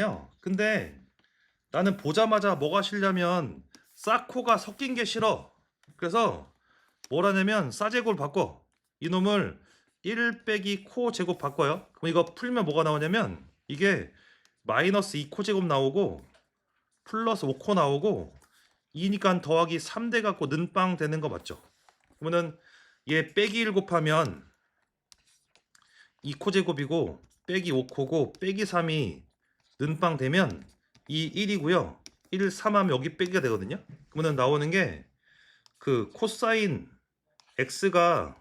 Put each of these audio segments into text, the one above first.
요 근데 나는 보자마자 뭐가 싫냐면 싸코가 섞인 게 싫어. 그래서 뭘 하냐면 싸제곱을 바꿔. 이놈을 1 빼기 코 제곱 바꿔요. 그럼 이거 풀면 뭐가 나오냐면 이게 마이너스 2코 제곱 나오고 플러스 5코 나오고 2니까 더하기 3대 갖고 는빵 되는 거 맞죠? 그러면은 얘 빼기 1 곱하면 2코 제곱이고 빼기 5코고 빼기 3이 는빵 되면 이 1이고요. 1, 3 하면 여기 빼기가 되거든요. 그러면 나오는 게 그 코사인 x가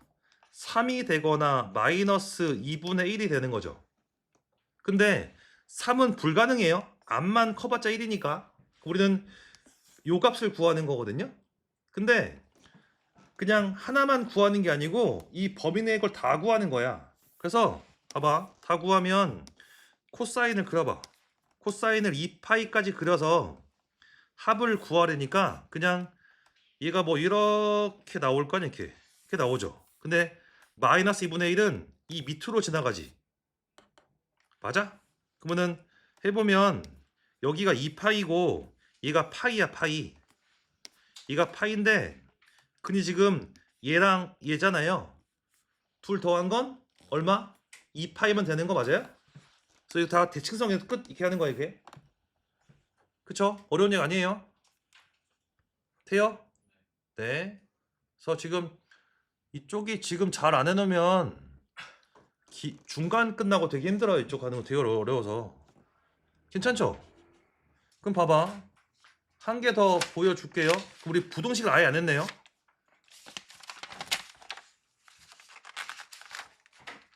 3이 되거나 마이너스 2분의 1이 되는 거죠. 근데 3은 불가능해요. 앞만 커봤자 1이니까. 우리는 요 값을 구하는 거거든요. 근데 그냥 하나만 구하는 게 아니고 이 범위 내의 걸다 구하는 거야. 그래서 봐봐. 다 구하면 코사인을 그려봐. 코사인을 2파이까지 그려서 합을 구하려니까 그냥 얘가 뭐 이렇게 나올 거 아니야 이렇게 이렇게 나오죠 근데 마이너스 2분의 1은 이 밑으로 지나가지 맞아? 그러면은 해보면 여기가 2파이고 얘가 파이야 파이 얘가 파인데 근데 지금 얘랑 얘잖아요 둘 더한 건 얼마? 2파이면 되는 거 맞아요? 그래서 다 대칭성에서 끝 이렇게 하는 거야 이게 그쵸? 어려운 얘기 아니에요 돼요? 네 그래서 지금 이쪽이 지금 잘 안 해놓으면 기- 중간 끝나고 되게 힘들어요 이쪽 하는 거 되게 어려- 어려워서 괜찮죠? 그럼 봐봐 한 개 더 보여줄게요 우리 부등식을 아예 안 했네요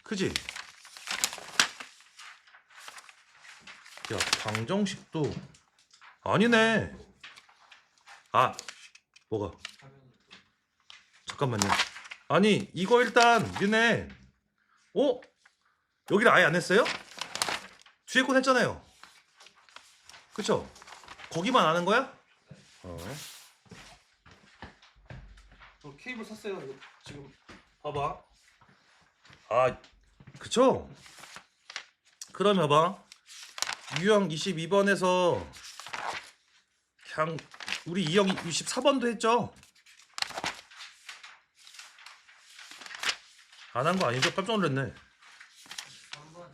그지? 야 방정식도 아니네 아 뭐가 잠깐만요 아니 이거 일단 니네 어? 여기를 아예 안 했어요? 뒤에 건 했잖아요 그쵸? 거기만 아는 거야? 어. 저 케이블 샀어요 이거 지금 봐봐 아 그쵸? 그럼 봐봐 유형 22번에서 그냥 우리 이형 24번도 했죠? 안 한 거 아니죠? 깜짝 놀랐네 3번,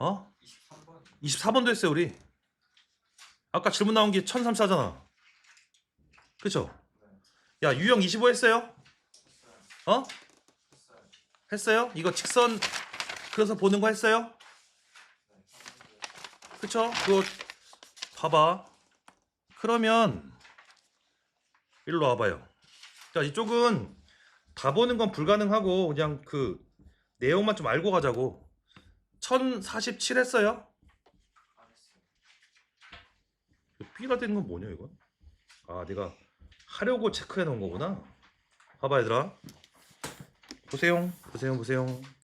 어? 23번. 24번도 했어요 우리 아까 질문 나온 게 1034잖아 그쵸? 야 유형 25 했어요? 어? 했어요? 이거 직선 그래서 보는 거 했어요? 그쵸? 그거 봐봐 그러면 일로 와봐요 자 이쪽은 다 보는 건 불가능하고 그냥 그 내용만 좀 알고 가자고 1047 했어요? B가 되는 건 뭐냐 이건? 아 내가 하려고 체크해 놓은 거구나 봐봐 얘들아 보세요 보세요 보세요